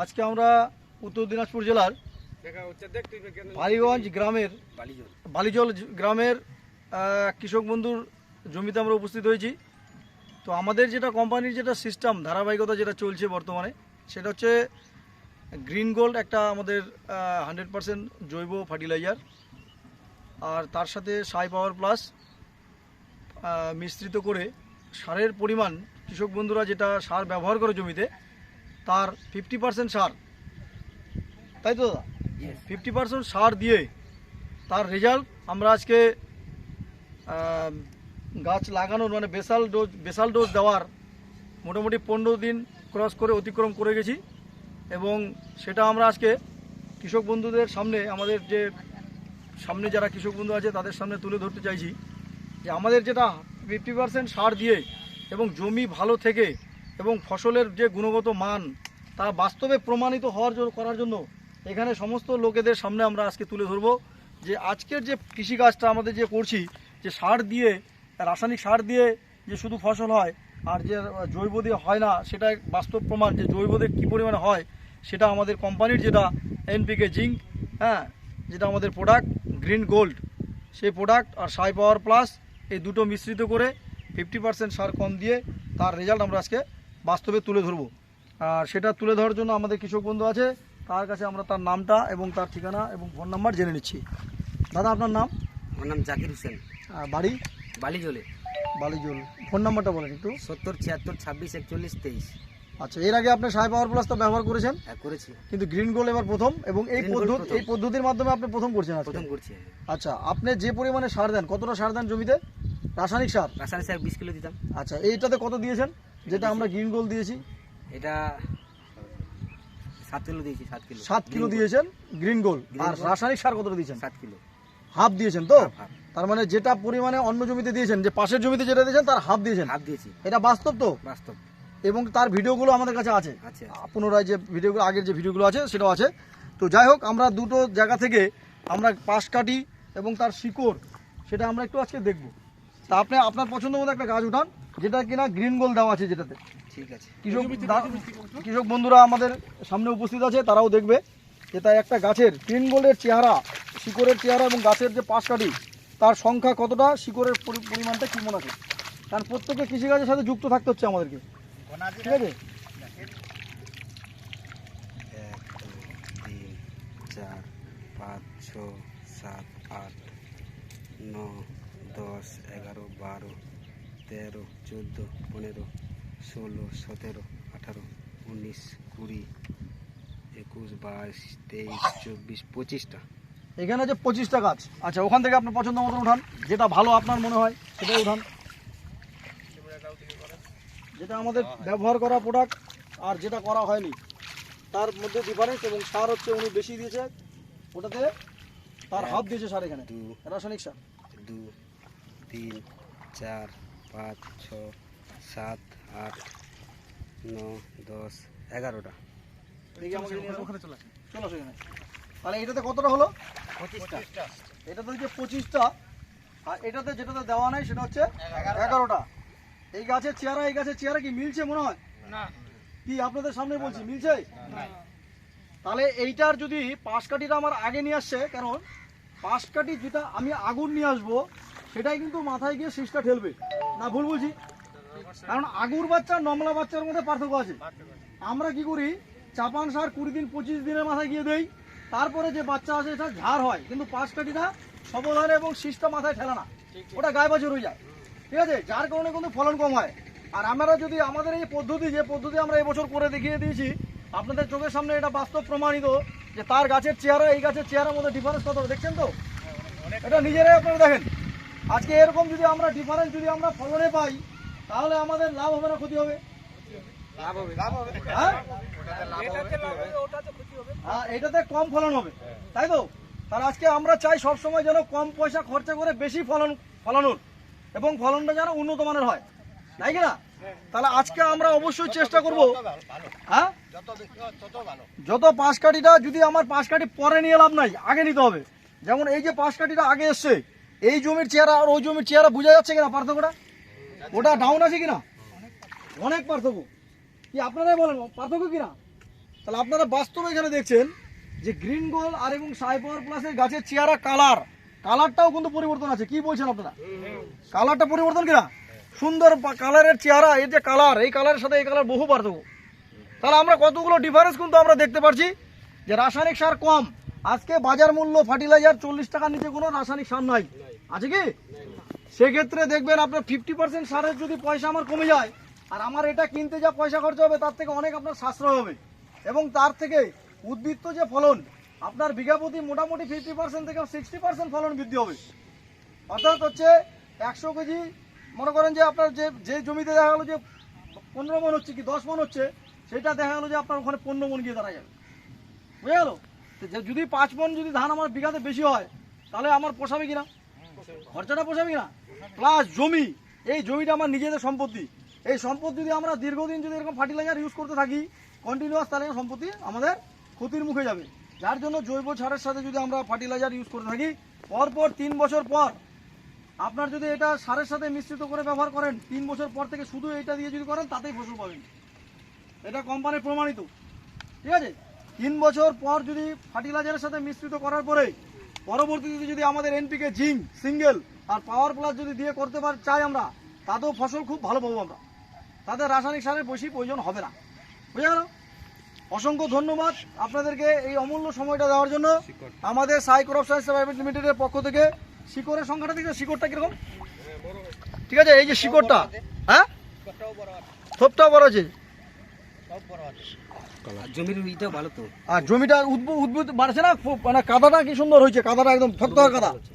আজকে আমরা উত্তর দিনাজপুর জেলার বালিগঞ্জ গ্রামের বালিজল গ্রামের কৃষক বন্ধুর জমিতে আমরা উপস্থিত হয়েছি। তো আমাদের যেটা কোম্পানির যেটা সিস্টেম, ধারাবাহিকতা যেটা চলছে বর্তমানে, সেটা হচ্ছে গ্রিন গোল্ড একটা আমাদের হান্ড্রেড পারসেন্ট জৈব ফার্টিলাইজার, আর তার সাথে সাই পাওয়ার প্লাস মিশ্রিত করে সারের পরিমাণ কৃষক বন্ধুরা যেটা সার ব্যবহার করে জমিতে তার ফিফটি পার্সেন্ট সার। তাই তো? দাদা ফিফটি পার্সেন্ট সার দিয়ে তার রেজাল্ট আমরা আজকে গাছ লাগানোর মানে বেসাল ডোজ বেসাল ডোজ দেওয়ার মোটামুটি পনেরো দিন ক্রস করে অতিক্রম করে গেছি এবং সেটা আমরা আজকে কৃষক বন্ধুদের সামনে আমাদের যে সামনে যারা কৃষক বন্ধু আছে তাদের সামনে তুলে ধরতে চাইছি যে আমাদের যেটা ফিফটি পার্সেন্ট সার দিয়ে এবং জমি ভালো থেকে এবং ফসলের যে গুণগত মান তা বাস্তবে প্রমাণিত হওয়ার জন্য করার জন্য এখানে সমস্ত লোকেদের সামনে আমরা আজকে তুলে ধরবো যে আজকের যে কৃষিকাজটা আমাদের যে করছি, যে সার দিয়ে, রাসায়নিক সার দিয়ে যে শুধু ফসল হয় আর যে জৈব দিয়ে হয় না সেটা বাস্তব প্রমাণ যে জৈব দিয়ে কী পরিমাণে হয়, সেটা আমাদের কোম্পানির যেটা এনপিকে জিঙ্ক হ্যাঁ যেটা আমাদের প্রোডাক্ট গ্রিন গোল্ড সেই প্রোডাক্ট আর সাই পাওয়ার প্লাস এই দুটো মিশ্রিত করে ফিফটি পার্সেন্ট সার কম দিয়ে তার রেজাল্ট আমরা আজকে বাস্তবে তুলে ধরবো। আর সেটা তুলে ধরার জন্য আমাদের কৃষক বন্ধু আছে। তার কাছে আমরা তার নামটা এবং তার ঠিকানা এবং ফোন নাম্বার জেনে নিচ্ছি। দাদা আপনার নাম? আমার নাম জাকির হোসেন। আর বাড়ি? বালিজলে বালিজল ফোন নাম্বারটা বলেন একটু। সত্তর ছিয়াত্তর ছাব্বিশ একচল্লিশ তেইশ। আচ্ছা এর আগে আপনি সাই পাওয়ার প্লাস তো ব্যবহার করেছেন? হ্যাঁ করেছি। কিন্তু গ্রিন গোল্ড এবার প্রথম এবং এই পদ্ধতি এই পদ্ধতির মাধ্যমে আপনি প্রথম করছেন প্রথম করছি আচ্ছা আপনি যে পরিমাণে সার দেন কতটা সার দেন জমিতে? রাসায়নিক সার? রাসায়নিক সার বিশ কিলো দিতাম। আচ্ছা এইটাতে কত দিয়েছেন? যেটা আমরা গ্রিন গোল্ড দিয়েছি। এটা সাত কিলো দিয়েছি সাত কিলো। সাত কিলো দিয়েছেন গ্রিন Green আর রাসায়নিক সার কতটা দিয়েছেন? সাত কিলো। হাফ দিয়েছেন তো। তার মানে যেটা পরিমাণে অন্য জমিতে দিয়েছেন যে পাশের জমিতে যেটা দিয়েছেন তার হাফ দিয়েছেন। হাফ দিয়েছি। এটা বাস্তব তো? বাস্তব। এবং তার ভিডিওগুলো আমাদের কাছে আছে আছে। পুনরায় যে ভিডিওগুলো আগের যে ভিডিওগুলো আছে সেটাও আছে। তো যাই হোক আমরা দুটো জায়গা থেকে আমরা পাশ কাটি এবং তার শিকড় সেটা আমরা একটু আজকে দেখব। তা আপনি আপনার পছন্দ মতো একটা গাছ উঠান। যেটা কিনা গ্রিন গোল দেওয়া আছে যেটাতে। ঠিক আছে। কৃষক কৃষক বন্ধুরা আমাদের সামনে উপস্থিত আছে তারাও দেখবে যে তাই একটা গাছের গ্রিন গোল্ডের চেহারা শিকড়ের চেহারা এবং গাছের যে পাশ কাটি তার সংখ্যা কতটা শিকড়ের পরি- পরিমাণটা কেমন আছে? কারণ প্রত্যেকে কৃষিকাজের সাথে যুক্ত থাকতে হচ্ছে আমাদেরকে। ঠিক আছে? চার পাঁচ ছ সাত আট ন দশ এগারো বারো তেরো চোদ্দ পনেরো ষোলো সতেরো আঠারো উনিশ কুড়ি একুশ বাইশ তেইশ চব্বিশ পঁচিশটা। এখানে যে পঁচিশটা গাছ আচ্ছা ওখান থেকে আপনার পছন্দ মতন উঠান যেটা ভালো আপনার মনে হয় সেটাই উঠান। যেটা আমাদের ব্যবহার করা প্রোডাক্ট আর যেটা করা হয়নি তার মধ্যে ডিফারেন্স এবং সার হচ্ছে উনি বেশি দিয়েছে ওটাতে তার হাফ দিয়েছে সার এখানে দু রাসায়নিক সার। দু তিন চার পাঁচ ছ সাত আট ন দশ এগারোটা। তাহলে এটাতে কতটা হলো? পঁচিশটা। এটাতে হচ্ছে পঁচিশটা। আর এটাতে যেটাতে দেওয়া নাই সেটা হচ্ছে এগারোটা। এই গাছের চেয়ারা এই গাছের চেয়ারা কি মিলছে মনে হয়? কি আপনাদের সামনে বলছি মিলছে? তাহলে এইটার যদি পাঁচ কাঠিটা আমার আগে নিয়ে আসছে কারণ পাঁচ কাঠি যেটা আমি আগুন নিয়ে আসব সেটাই কিন্তু মাথায় গিয়ে শীষটা ঠেলবে না, ভুল বলছি। কারণ আগুর বাচ্চা, নমলা বাচ্চার মধ্যে পার্থক্য আছে। আমরা কি করি, চাপান সার কুড়ি দিন, পঁচিশ দিনের মাথায় গিয়ে দেই। তারপরে যে বাচ্চা আসে, এটা ঝাড় হয়। কিন্তু পাঁচ কাঠিটা সবল এবং শীষটা মাথায় ঠেলে না। ওটা গায়ে বাজে হয়ে যায়। ঠিক আছে? যার কারণে কিন্তু ফলন কম হয়। আর আমরা যদি আমাদের এই পদ্ধতি, যে পদ্ধতি আমরা এবছর করে দেখিয়ে দিয়েছি, আপনাদের চোখের সামনে এটা বাস্তব প্রমাণিত, যে তার গাছের চেহারা, এই গাছের চেহারার মধ্যে ডিফারেন্স কত দেখছেন তো? এটা নিজেরাই আপনারা দেখেন। আজকে এরকম যদি আমরা ডিফারেন্স যদি আমরা ফলনে পাই তাহলে আমাদের লাভ হবে না ক্ষতি হবে? হ্যাঁ? হ্যাঁ, এটাতে কম ফলন হবে। তাই তো? তার আজকে আমরা চাই সব সময় যেন কম পয়সা খরচা করে বেশি ফলন ফলানোর এবং ফলনটা যেন উন্নত মানের হয়। তাই কিনা তাহলে আজকে আমরা অবশ্যই চেষ্টা করব। হ্যাঁ? যত পাঁচ কাঠিটা যদি আমার পাঁচ কাঠি পরে নিয়ে লাভ নাই আগে নিতে হবে। যেমন এই যে পাঁচ কাঠিটা আগে এসছে এই জমির চেহারা আর ওই জমির চেহারা বোঝা যাচ্ছে কিনা পার্থক্যটা? ওটা ডাউন আছে কিনা? অনেক পার্থক্য। কি আপনারাই বলেন, পার্থক্য কিনা? তাহলে আপনারা বাস্তবে এখানে দেখছেন যে গ্রিন গোল আর এবং সাই পাওয়ার প্লাসের গাছের চেহারা কালার কালারটাও কিন্তু পরিবর্তন আছে। কি বলছেন আপনারা? কালারটা পরিবর্তন কিনা? সুন্দর কালারের চেহারা এর যে কালার এই কালারের সাথে এই কালার বহু পার্থক্য। তাহলে আমরা কতগুলো ডিফারেন্স কিন্তু আমরা দেখতে পাচ্ছি যে রাসায়নিক সার কম আজকে বাজার মূল্য ফার্টিলাইজার চল্লিশ টাকার নিচে কোনো রাসায়নিক সার নাই। আছে কি? সেক্ষেত্রে দেখবেন আপনার ফিফটি পার্সেন্ট সারের যদি পয়সা আমার কমে যায়, আর আমার এটা কিনতে যা পয়সা খরচা হবে, তার থেকে অনেক আপনার সাশ্রয় হবে। এবং তার থেকে উদ্বৃত্ত যে ফলন, আপনার বিঘা প্রতি মোটামুটি ফিফটি পার্সেন্ট থেকে সিক্সটি পার্সেন্ট ফলন বৃদ্ধি হবে। অর্থাৎ হচ্ছে একশো কেজি, মনে করেন যে আপনার যে যে জমিতে দেখা গেলো যে পনেরো মন হচ্ছে কি, দশ মন হচ্ছে, সেটা দেখা গেলো যে আপনার ওখানে পনেরো মন গিয়ে দাঁড়া যাবে। বুঝে গেলো? যে- যদি পাঁচ মন যদি ধান আমার বিঘাতে বেশি হয়, তাহলে আমার পোষাবে কিনা? খরচাটা পোষাবে কিনা? প্লাস জমি। এই জমিটা আমার নিজেদের সম্পত্তি। এই সম্পত্তি যদি আমরা দীর্ঘদিন যদি এরকম ফার্টিলাইজার ইউজ করতে থাকি কন্টিনিউয়াস তাহলে সম্পত্তি আমাদের ক্ষতির মুখে যাবে। যার জন্য জৈব সারের সাথে যদি আমরা ফার্টিলাইজার ইউজ করে থাকি, পরপর তিন বছর পর আপনার যদি এটা সারের সাথে মিশ্রিত করে ব্যবহার করেন, তিন বছর পর থেকে শুধু এটা দিয়ে যদি করেন, তাতেই ফসল পাবেন। এটা কোম্পানির প্রমাণিত। ঠিক আছে? তিন বছর পর যদি ফার্টিলাইজারের সাথে মিশ্রিত করার পরে পরবর্তীতে যদি আমাদের এনপিকে জিঙ্ক, সিঙ্গেল আর পাওয়ার প্লাস যদি দিয়ে করতে পার চাই আমরা, তাতেও ফসল খুব ভালো পাবো আমরা। তাতে রাসায়নিক সারের বেশি প্রয়োজন হবে না। বুঝে গেল? অসংখ্য ধন্যবাদ আপনাদেরকে এই অমূল্য সময়টা দেওয়ার জন্য। আমাদের সাই ক্রপ সায়েন্স প্রাইভেট লিমিটেডের পক্ষ থেকে। শিকড়ের সংখ্যাটা দেখছ শিকড়টা কীরকম? ঠিক আছে, এই যে শিকড়টা হ্যাঁ? থোপটাও বড় আছে। জমির ইটাও ভালো তো। আর জমিটা উদ্ভুত উদ্ভুত বাড়ছে না? মানে কাদাটা কি সুন্দর হয়েছে? কাদাটা একদম থকথকা কাদা।